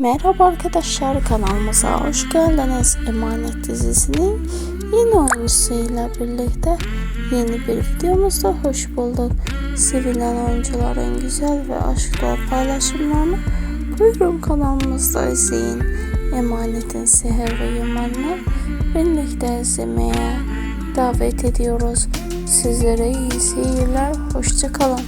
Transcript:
Merhaba arkadaşlar kanalımıza hoş geldiniz. Emanet dizisinin yeni oyuncusuyla birlikte yeni bir videomuzda hoş bulduk. Sevilen oyuncuların güzel ve aşk dolu paylaşımlarını buyurun kanalımızda izleyin. Emanet'in seher ve yumanını birlikte izlemeye davet ediyoruz. Sizlere iyi seyirler, hoşçakalın.